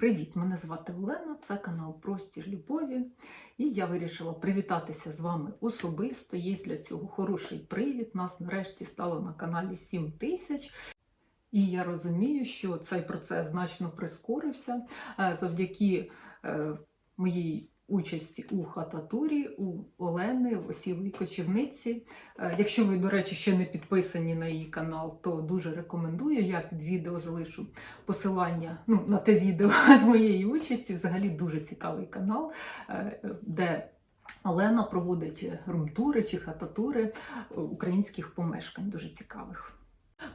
Привіт! Мене звати Олена, це канал Простір Любові. І я вирішила привітатися з вами особисто. Є для цього хороший привід. Нас нарешті стало на каналі 7 тисяч. І я розумію, що цей процес значно прискорився е, завдяки е, моїй участі у хататурі, у Олени, в осілій кочівниці. Е, Якщо ви, до речі, ще не підписані на її канал, то дуже рекомендую. Я під відео залишу посилання ну, на те відео з моєю участю. Взагалі дуже цікавий канал, е, де Олена проводить румтури чи хататури українських помешкань, дуже цікавих.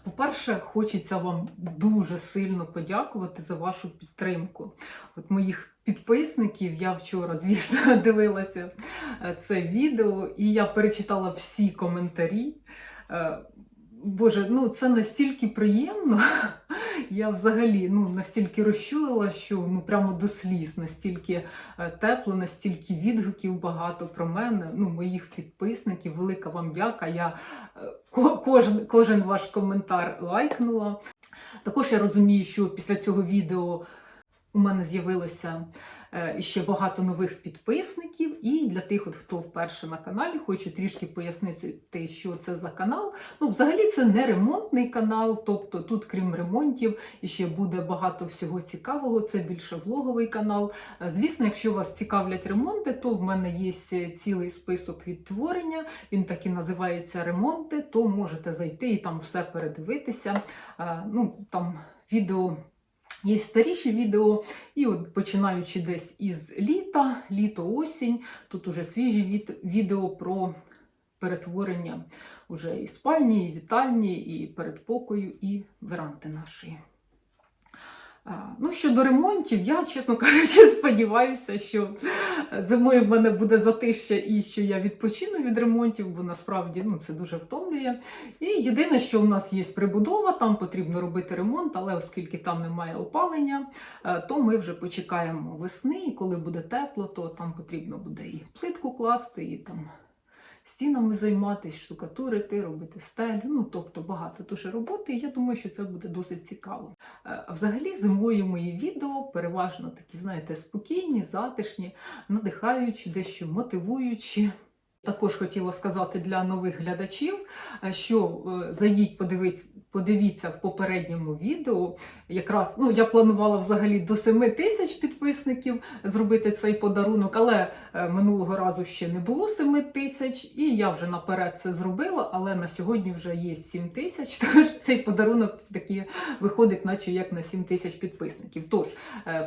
По-перше, хочеться вам дуже сильно подякувати за вашу підтримку. От моїх підписників я вчора, звісно, дивилася е, це відео, і я перечитала всі коментарі. Боже, ну це настільки приємно. Я взагалі ну, настільки розчулила, що ну прямо до сліз, настільки е, тепло, настільки відгуків багато про мене, ну, моїх підписників. Велика вам дяка. Я е, кожен, кожен ваш коментар лайкнула. Також я розумію, що після цього відео у мене з'явилося ще багато нових підписників. І для тих, от, хто вперше на каналі, хочу трішки пояснити, що це за канал. Ну, взагалі, це не ремонтний канал, тобто тут, крім ремонтів, ще буде багато всього цікавого. Це більше влоговий канал. Е, Звісно, якщо вас цікавлять ремонти, то в мене є цілий список відтворення. Він так і називається ремонти. То можете зайти і там все передивитися. Е, Ну, там відео. Є старіші відео, і от починаючи десь із літа, літо-осінь, тут уже свіжі від- відео про перетворення уже і спальні, і вітальні, і передпокою, і веранди нашої. Ну, щодо ремонтів, я, чесно кажучи, сподіваюся, що зимою в мене буде затища і що я відпочину від ремонтів, бо насправді ну, це дуже втомлює. І єдине, що у нас є прибудова, там потрібно робити ремонт, але оскільки там немає опалення, е, то ми вже почекаємо весни, і коли буде тепло, то там потрібно буде і плитку класти, і там стінами займатися, штукатурити, робити стелю. Ну, тобто багато дуже роботи, і я думаю, що це буде досить цікаво. Е, взагалі зимою мої відео переважно такі, знаєте, спокійні, затишні, надихаючі, дещо мотивуючі. Також хотіла сказати для нових глядачів, е, що е, зайдіть, подивіться, подивіться в попередньому відео. Якраз ну я планувала взагалі до 7 тисяч підписників зробити цей подарунок, але е, минулого разу ще не було 7 тисяч, і я вже наперед це зробила. Але на сьогодні вже є 7 тисяч. Тож цей подарунок такий виходить, наче як на 7 тисяч підписників. Тож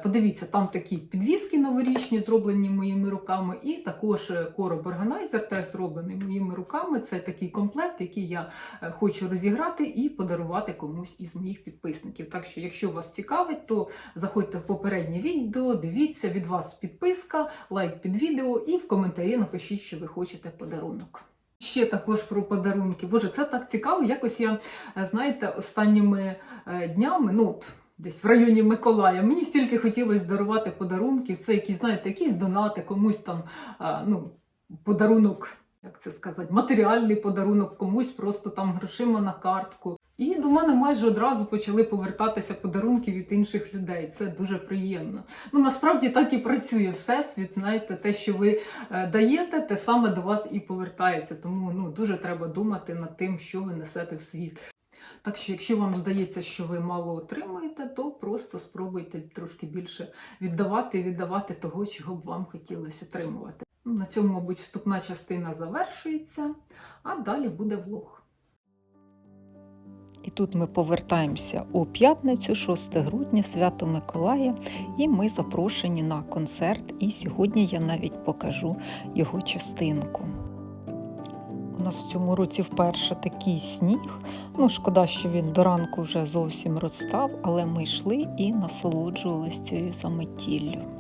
подивіться, там такі підвіски новорічні, зроблені моїми руками, і також короб органайзер теж зроблений моїми руками. Це такий комплект, який я е, хочу розіграти і подарувати комусь із моїх підписників. Так що, якщо вас цікавить, то заходьте в попереднє відео, дивіться від вас підписка, лайк під відео і в коментарі напишіть, що ви хочете подарунок. Ще також про подарунки. Боже, це так цікаво. Якось я, е, знаєте, останніми е, днями, ну десь в районі Миколая, мені стільки хотілося дарувати подарунків. Це якісь, знаєте, якісь донати, комусь там, ну, подарунок, як це сказати, матеріальний подарунок, комусь просто там грошима на картку. І до мене майже одразу почали повертатися подарунки від інших людей. Це дуже приємно. Ну насправді так і працює всесвіт. Знаєте, те, що ви е, даєте, те саме до вас і повертається. Тому ну дуже треба думати над тим, що ви несете в світ. Так що, якщо вам здається, що ви мало отримуєте, то просто спробуйте трошки більше віддавати і віддавати того, чого б вам хотілося отримувати. Ну, На цьому, мабуть, вступна частина завершується, а далі буде влог. І тут ми повертаємося у п'ятницю, 6 грудня, свято Миколая, і ми запрошені на концерт. І сьогодні я навіть покажу його частинку. У нас в цьому році вперше такий сніг. Ну, шкода, що він до ранку вже зовсім розстав, але ми йшли і насолоджувалися цією заметіллю.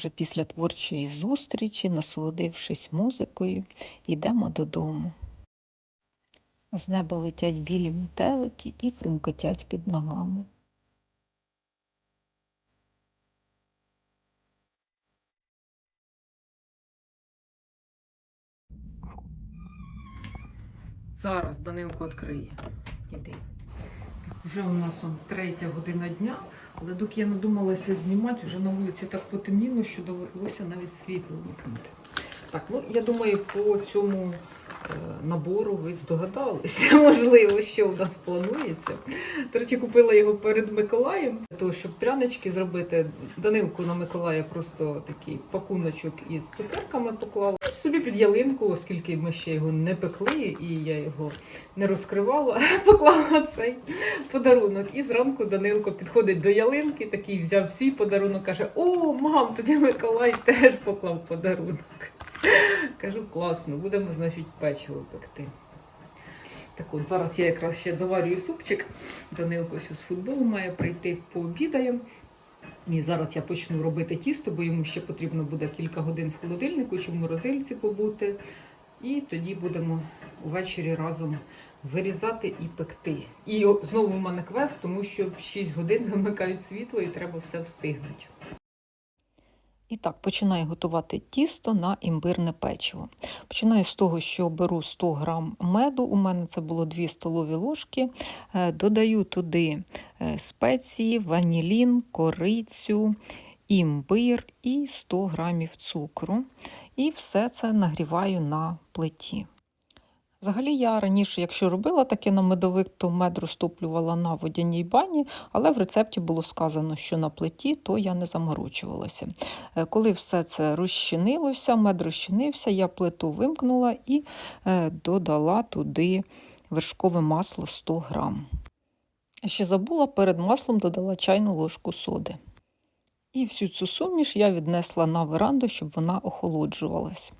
Вже після творчої зустрічі, насолодившись музикою, йдемо додому. З неба летять білі метелики і хрумкотять під ногами. Зараз Данилко відкриє. Іди. Вже у нас он третя година дня, але доки я надумалася знімати, вже на вулиці так потемніло, що довелося навіть світло вимкнути. Так, ну я думаю, по цьому е, набору ви здогадалися, можливо, що в нас планується. До речі, купила його перед Миколаєм, для того, щоб прянички зробити. Данилку на Миколая просто такий пакуночок із цукерками поклала. Собі під ялинку, оскільки ми ще його не пекли, і я його не розкривала, поклала цей подарунок. І зранку Данилко підходить до ялинки, такий взяв свій подарунок, каже: О, мам, тоді Миколай теж поклав подарунок. Кажу, класно, будемо, значить, печиво пекти. Так от, зараз я якраз ще доварюю супчик. Данилко ось з футболу має прийти пообідає. І зараз я почну робити тісто, бо йому ще потрібно буде кілька годин в холодильнику, щоб в морозильці побути. І тоді будемо увечері разом вирізати і пекти. І знову в мене квест, тому що в 6 годин вимикають світло і треба все встигнути. І так, починаю готувати тісто на імбирне печиво. Починаю з того, що беру 100 грам меду, у мене це було 2 столові ложки. Е, Додаю туди е, спеції, ванілін, корицю, імбир і 100 грамів цукру. І все це нагріваю на плиті. Взагалі, я раніше, якщо робила таке на медовик, то мед розтоплювала на водяній бані, але в рецепті було сказано, що на плиті, то я не заморочувалася. Е, Коли все це розчинилося, мед розчинився, я плиту вимкнула і е, додала туди вершкове масло 100 грам. Ще забула, перед маслом додала чайну ложку соди. І всю цю суміш я віднесла на веранду, щоб вона охолоджувалась.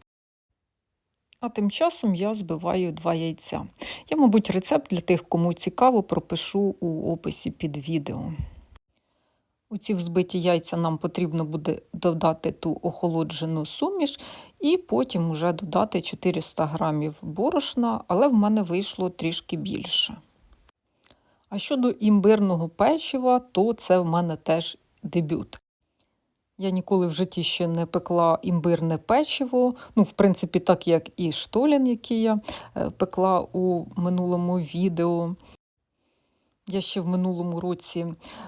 А тим часом я збиваю два яйця. Я, мабуть, рецепт для тих, кому цікаво, пропишу у описі під відео. У ці взбиті яйця нам потрібно буде додати ту охолоджену суміш і потім вже додати 400 грамів борошна, але в мене вийшло трішки більше. А щодо імбирного печива, то це в мене теж дебют. Я ніколи в житті ще не пекла імбирне печиво. Ну, в принципі, так як і штолін, який я е, пекла у минулому відео. Я ще в минулому році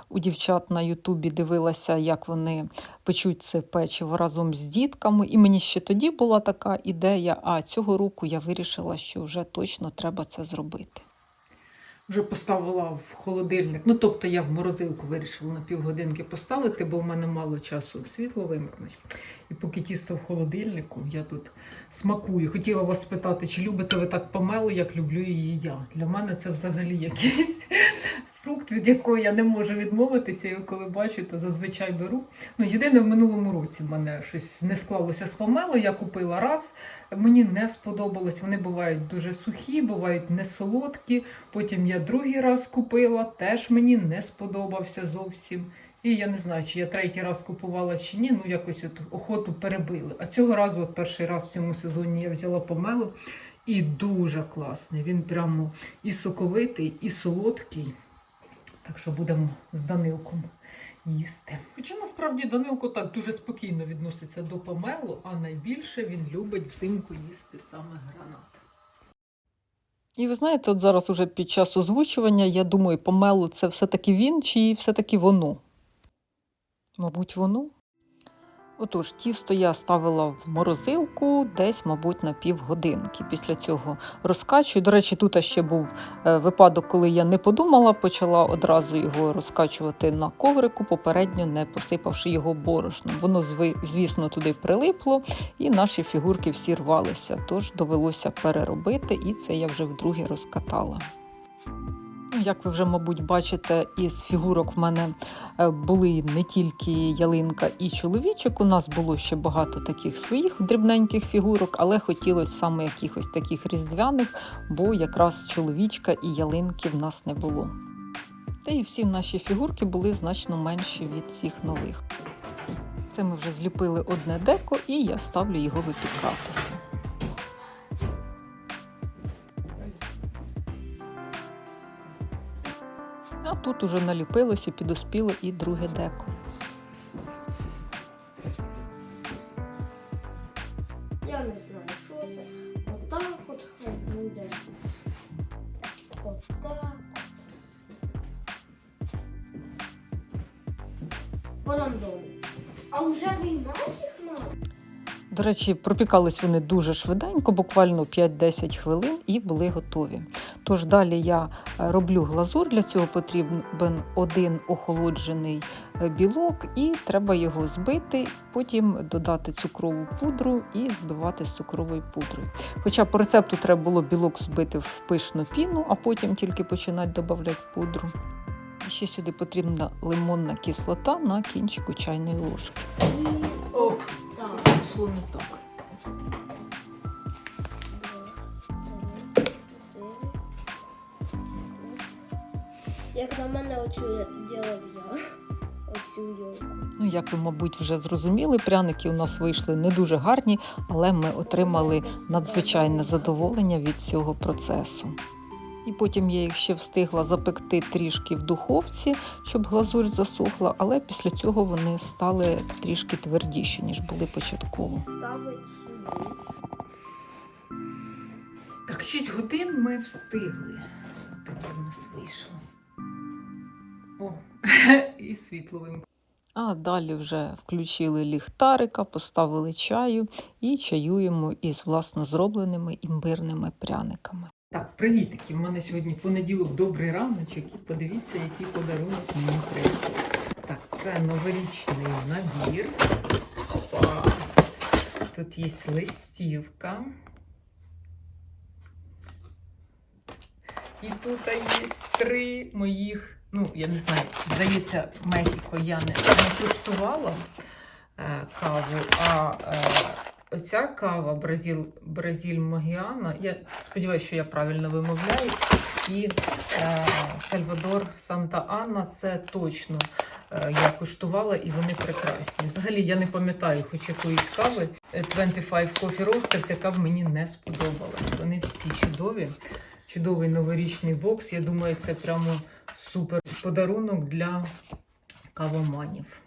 у дівчат на Ютубі дивилася, як вони печуть це печиво разом з дітками. І мені ще тоді була така ідея, а цього року я вирішила, що вже точно треба це зробити. Вже поставила в холодильник. Ну, тобто я в морозилку вирішила на півгодинки поставити, бо в мене мало часу світло вимкнуть. І поки тісто в холодильнику, я тут смакую. Хотіла вас спитати, чи любите ви так помелу, як люблю її я. Для мене це взагалі якийсь фрукт, від якого я не можу відмовитися. І коли бачу, то зазвичай беру. Ну, єдине, в минулому році в мене щось не склалося з помело. Я купила раз. Мені не сподобалось. Вони бувають дуже сухі, бувають не солодкі. Потім я другий раз купила, теж мені не сподобався зовсім. І я не знаю, чи я третій раз купувала чи ні, ну якось от охоту перебили. А цього разу, от перший раз в цьому сезоні я взяла помело і дуже класний. Він прямо і соковитий, і солодкий. Так що будемо з Данилком їсти. Хоча насправді Данилко так дуже спокійно відноситься до помелу, а найбільше він любить взимку їсти саме гранат. І ви знаєте, от зараз уже під час озвучування я думаю, помелу це все-таки він чи все-таки воно? Мабуть, воно. Отож, тісто я ставила в морозилку десь, мабуть, на півгодинки. Після цього розкачую. До речі, тут ще був е, випадок, коли я не подумала, почала одразу його розкачувати на коврику, попередньо не посипавши його борошном. Воно, звісно, туди прилипло, і наші фігурки всі рвалися. Тож довелося переробити, і це я вже вдруге розкатала. Ну, як ви вже, мабуть, бачите, із фігурок в мене е, були не тільки ялинка і чоловічок. У нас було ще багато таких своїх дрібненьких фігурок, але хотілося саме якихось таких різдвяних, бо якраз чоловічка і ялинки в нас не було. Та і всі наші фігурки були значно менші від цих нових. Це ми вже зліпили одне деко, і я ставлю його випікатися. А тут уже наліпилося, підоспіло і друге деко. Я не знаю, що це. Отак от хай буде. Отак. По рандому. А вже виймати їх мав? До речі, пропікались вони дуже швиденько, буквально 5-10 хвилин, і були готові. Тож далі я е, роблю глазур. Для цього потрібен один охолоджений е, білок, і треба його збити, потім додати цукрову пудру і збивати з цукровою пудрою. Хоча по рецепту треба було білок збити в пишну піну, а потім тільки починати додавати пудру. І ще сюди потрібна лимонна кислота на кінчику чайної ложки. О, так. Як на мене оцю я ділав я. Оцю йолку. Ну, як ви, мабуть, вже зрозуміли, пряники у нас вийшли не дуже гарні, але ми отримали надзвичайне задоволення від цього процесу. І потім я їх ще встигла запекти трішки в духовці, щоб глазурь засохла, але після цього вони стали трішки твердіші, ніж були початково. Так, 6 годин ми встигли. Таке в нас вийшло. О, і світло вимкнуло. А далі вже включили ліхтарика, поставили чаю і чаюємо із власно зробленими імбирними пряниками. Так, привітики. У мене сьогодні понеділок, добрий раночок. І подивіться, який подарунок мені прийшов. Так, це новорічний набір. Опа. Тут є листівка. І тут є три моїх. Ну, я не знаю, здається, Мехіко я не, не куштувала е, каву, а е, оця кава Бразил, Бразиль Могіана, я сподіваюся, що я правильно вимовляю. І е, Сальвадор Санта Анна це точно е, я куштувала і вони прекрасні. Взагалі я не пам'ятаю хоч якоїсь кави. е, 25 Coffee Roasters, яка б мені не сподобалась. Вони всі чудові. Чудовий новорічний бокс. Я думаю, це прямо супер подарунок для кавоманів.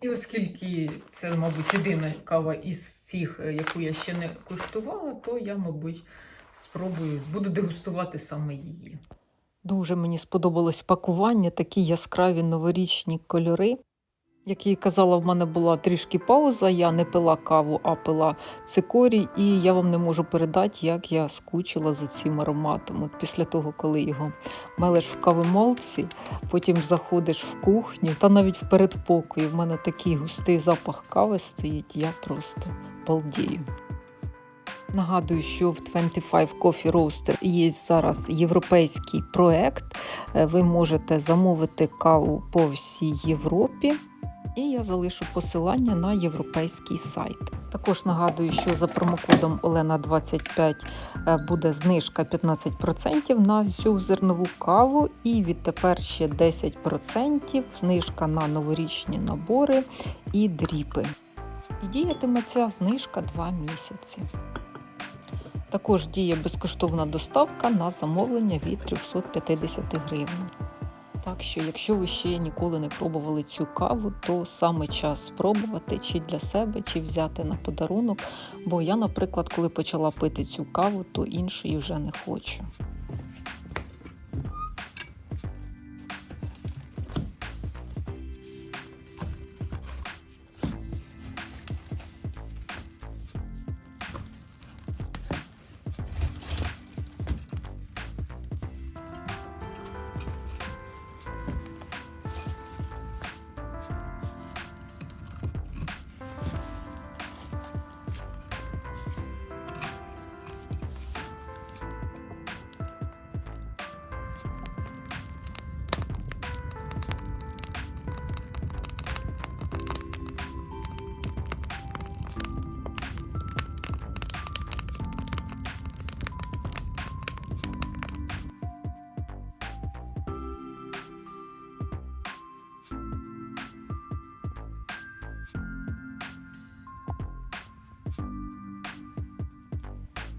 І оскільки це, мабуть, єдина кава із цих, е, яку я ще не куштувала, то я, мабуть, спробую, буду дегустувати саме її. Дуже мені сподобалось пакування, такі яскраві новорічні кольори. Як я казала, в мене була трішки пауза, я не пила каву, а пила цикорій, і я вам не можу передати, як я скучила за цим ароматом. От після того, коли його мелиш в кавомолці, потім заходиш в кухню та навіть в передпокої. В мене такий густий запах кави стоїть, я просто балдію. Нагадую, що в 25 Coffee Roaster є зараз європейський проект. Е, Ви можете замовити каву по всій Європі. І я залишу посилання на європейський сайт. Також нагадую, що за промокодом Олена25 е, буде знижка 15% на всю зернову каву, і відтепер ще 10% знижка на новорічні набори і дріпи. І діятиме ця знижка 2 місяці. Також діє безкоштовна доставка на замовлення від 350 гривень. Так що, якщо ви ще ніколи не пробували цю каву, то саме час спробувати чи для себе, чи взяти на подарунок. Бо я, наприклад, коли почала пити цю каву, то іншої вже не хочу.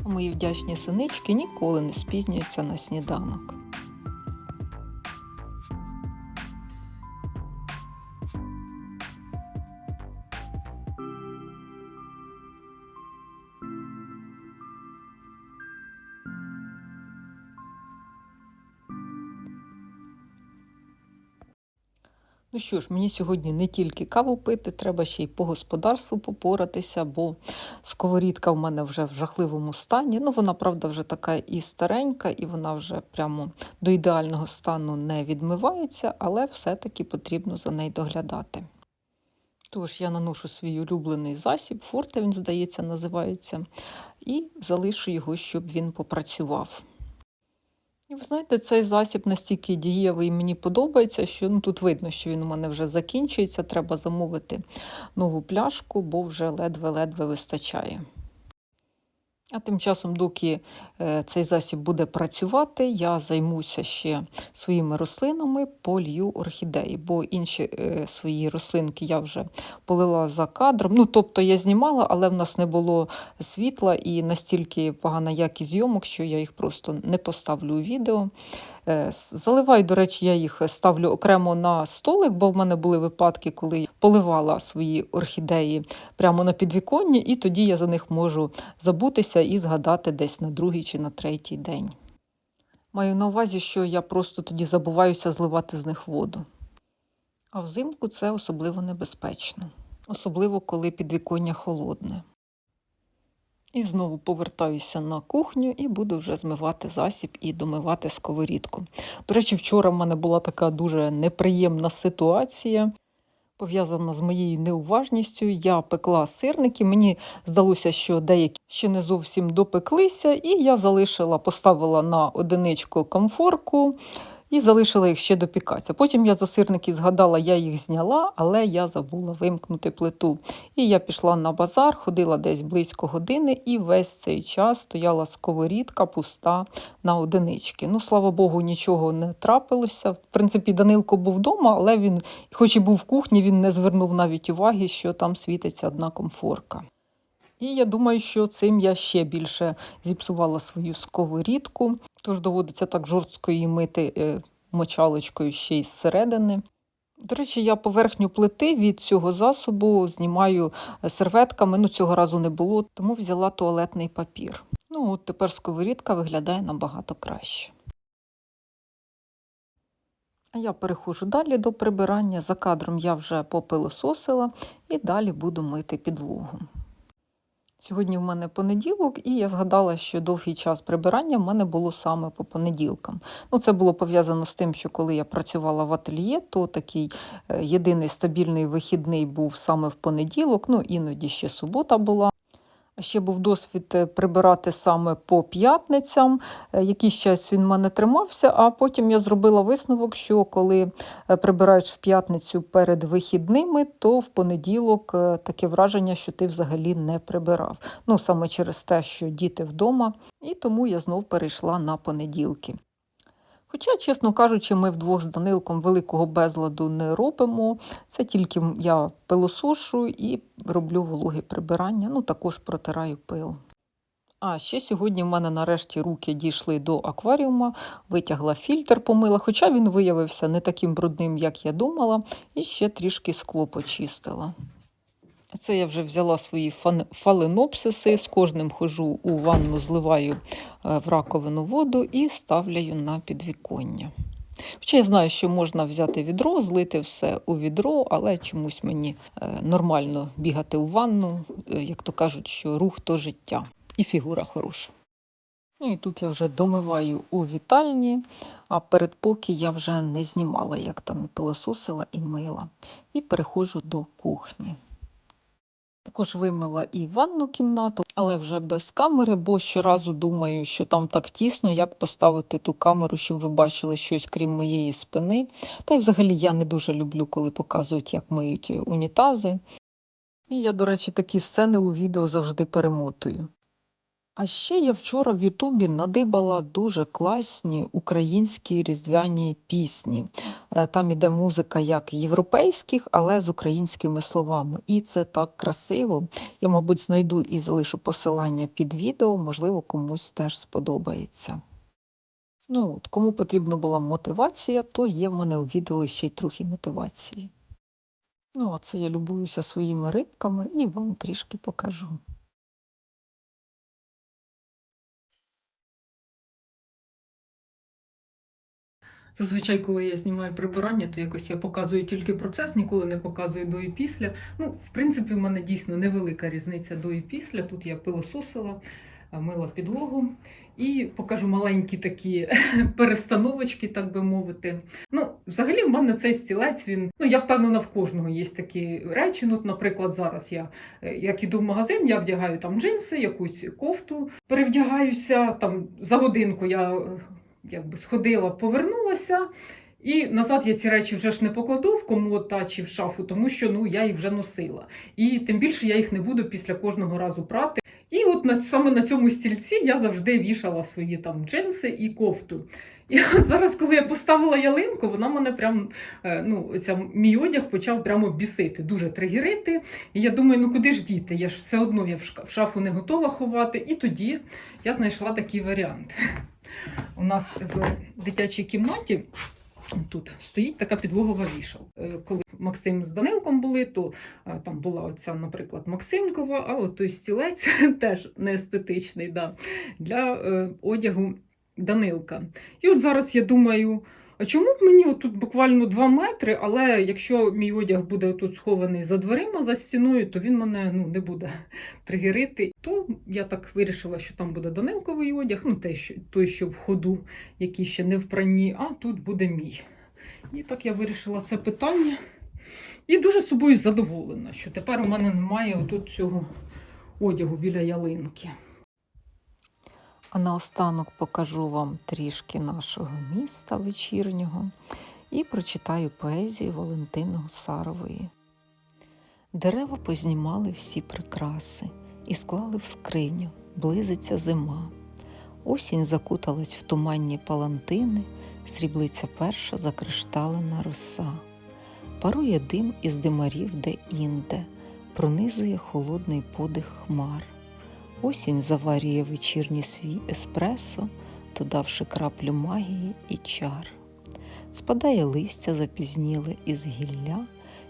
Мої вдячні синички ніколи не спізнюються на сніданок. Ну що ж, мені сьогодні не тільки каву пити, треба ще й по господарству попоратися, бо сковорідка в мене вже в жахливому стані. Ну, вона, правда, вже така і старенька, і вона вже прямо до ідеального стану не відмивається, але все-таки потрібно за нею доглядати. Тож я наношу свій улюблений засіб, форте він, здається, називається, і залишу його, щоб він попрацював. І ви знаєте, цей засіб настільки дієвий мені подобається, що ну, тут видно, що він у мене вже закінчується. Треба замовити нову пляшку, бо вже ледве-ледве вистачає. А тим часом, доки е, цей засіб буде працювати, я займуся ще своїми рослинами, полью орхідеї, бо інші е, свої рослинки я вже полила за кадром. Ну, тобто я знімала, але в нас не було світла і настільки погана якість зйомок, що я їх просто не поставлю у відео. Е, Заливаю, до речі, я їх ставлю окремо на столик, бо в мене були випадки, коли поливала свої орхідеї прямо на підвіконні, і тоді я за них можу забутися і згадати десь на другий чи на третій день. Маю на увазі, що я просто тоді забуваюся зливати з них воду. А взимку це особливо небезпечно, особливо коли підвіконня холодне. І знову повертаюся на кухню і буду вже змивати засіб і домивати сковорідку. До речі, вчора в мене була така дуже неприємна ситуація, пов'язана з моєю неуважністю. Я пекла сирники. Мені здалося, що деякі ще не зовсім допеклися, і я залишила, поставила на одиничку комфорку. І залишила їх ще допікатися. Потім я за сирники згадала, я їх зняла, але я забула вимкнути плиту. І я пішла на базар, ходила десь близько години, і весь цей час стояла сковорідка пуста на одинички. Ну, слава Богу, нічого не трапилося. В принципі, Данилко був вдома, але він, хоч і був в кухні, він не звернув навіть уваги, що там світиться одна комфорка. І я думаю, що цим я ще більше зіпсувала свою сковорідку, тож доводиться так жорстко її мити е, мочалочкою ще й зсередини. До речі, я поверхню плити від цього засобу знімаю е, серветками. Ну, цього разу не було, тому взяла туалетний папір. Ну, от тепер сковорідка виглядає набагато краще. А я переходжу далі до прибирання. За кадром я вже попилососила і далі буду мити підлогу. Сьогодні в мене понеділок, і я згадала, що довгий час прибирання в мене було саме по понеділкам. Ну, це було пов'язано з тим, що коли я працювала в ательє, то такий е, єдиний стабільний вихідний був саме в понеділок, ну іноді ще субота була. Ще був досвід е, прибирати саме по п'ятницям. Е, Якийсь час він в мене тримався, а потім я зробила висновок, що коли е, прибираєш в п'ятницю перед вихідними, то в понеділок таке враження, що ти взагалі не прибирав. Ну, саме через те, що діти вдома, і тому я знов перейшла на понеділки. Хоча, чесно кажучи, ми вдвох з Данилком великого безладу не робимо. Це тільки я пилосошу і роблю вологе прибирання, ну також протираю пил. А ще сьогодні в мене нарешті руки дійшли до акваріума, витягла фільтр, помила, хоча він виявився не таким брудним, як я думала, і ще трішки скло почистила. Це я вже взяла свої фаленопсиси, з кожним хожу у ванну, зливаю е, в раковину воду і ставляю на підвіконня. Хоча я знаю, що можна взяти відро, злити все у відро, але чомусь мені е, нормально бігати у ванну, е, як то кажуть, що рух то життя і фігура хороша. Ну і тут я вже домиваю у вітальні, а передпоки я вже не знімала, як там пилососила і мила. І переходжу до кухні. Також вимила і ванну кімнату, але вже без камери, бо щоразу думаю, що там так тісно, як поставити ту камеру, щоб ви бачили щось крім моєї спини. Та й взагалі я не дуже люблю, коли показують, як миють унітази. І я, до речі, такі сцени у відео завжди перемотую. А ще я вчора в Ютубі надибала дуже класні українські різдвяні пісні. Е, Там іде музика як європейських, але з українськими словами. І це так красиво. Я, мабуть, знайду і залишу посилання під відео, можливо, комусь теж сподобається. Ну, от, кому потрібна була мотивація, то є в мене у відео ще й трохи мотивації. Ну, а це я любуюся своїми рибками і вам трішки покажу. Зазвичай, коли я знімаю прибирання, то якось я показую тільки процес, ніколи не показую до і після. Ну, в принципі, в мене дійсно невелика різниця до і після. Тут я пилососила, мила підлогу. І покажу маленькі такі перестановочки, так би мовити. Ну, взагалі, в мене цей стілець, він, ну я впевнена, в кожного є такі речі. Ну, наприклад, зараз я е, як іду в магазин, я вдягаю там джинси, якусь кофту, перевдягаюся там за годинку. Я е, якби сходила, повернулася. І назад я ці речі вже ж не покладу в комод та чи в шафу, тому що ну я їх вже носила. І тим більше я їх не буду після кожного разу прати. І от на саме на цьому стільці я завжди вішала свої там джинси і кофту. І от зараз, коли я поставила ялинку, вона мене прям е, ну, ця мій одяг почав прямо бісити, дуже тригерити. І я думаю, ну куди ж діти? Я ж все одно я в шафу не готова ховати. І тоді я знайшла такий варіант. У нас в дитячій кімнаті тут стоїть така підлогова вішалка. Е, Коли Максим з Данилком були, то е, там була оця, наприклад, Максимкова, а от той стілець теж не естетичний да, для е, одягу Данилка. І от зараз я думаю. А чому б мені отут буквально 2 метри, але якщо мій одяг буде тут схований за дверима, за стіною, то він мене ну, не буде тригерити. То я так вирішила, що там буде Данилковий одяг, ну той, що, той, що в ходу, який ще не в пранні, а тут буде мій. І так я вирішила це питання. І дуже собою задоволена, що тепер у мене немає отут цього одягу біля ялинки. А наостанок покажу вам трішки нашого міста вечірнього і прочитаю поезію Валентини Гусарової. Дерева познімали всі прикраси і склали в скриню, близиться зима. Осінь закуталась в туманні палантини, сріблиця перша закришталена роса. Парує дим із димарів де-інде, пронизує холодний подих хмар. Осінь заварює вечірній свій еспресо, додавши краплю магії і чар. Спадає листя запізніле із гілля,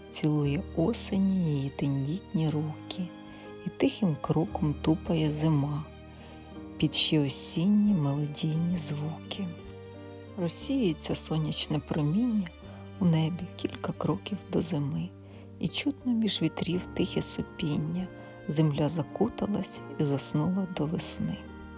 цілує осені її тендітні руки, і тихим кроком тупає зима, під ще осінні мелодійні звуки. Розсіюється сонячне проміння у небі кілька кроків до зими, і чутно між вітрів тихе сопіння земля закуталась і заснула до весни.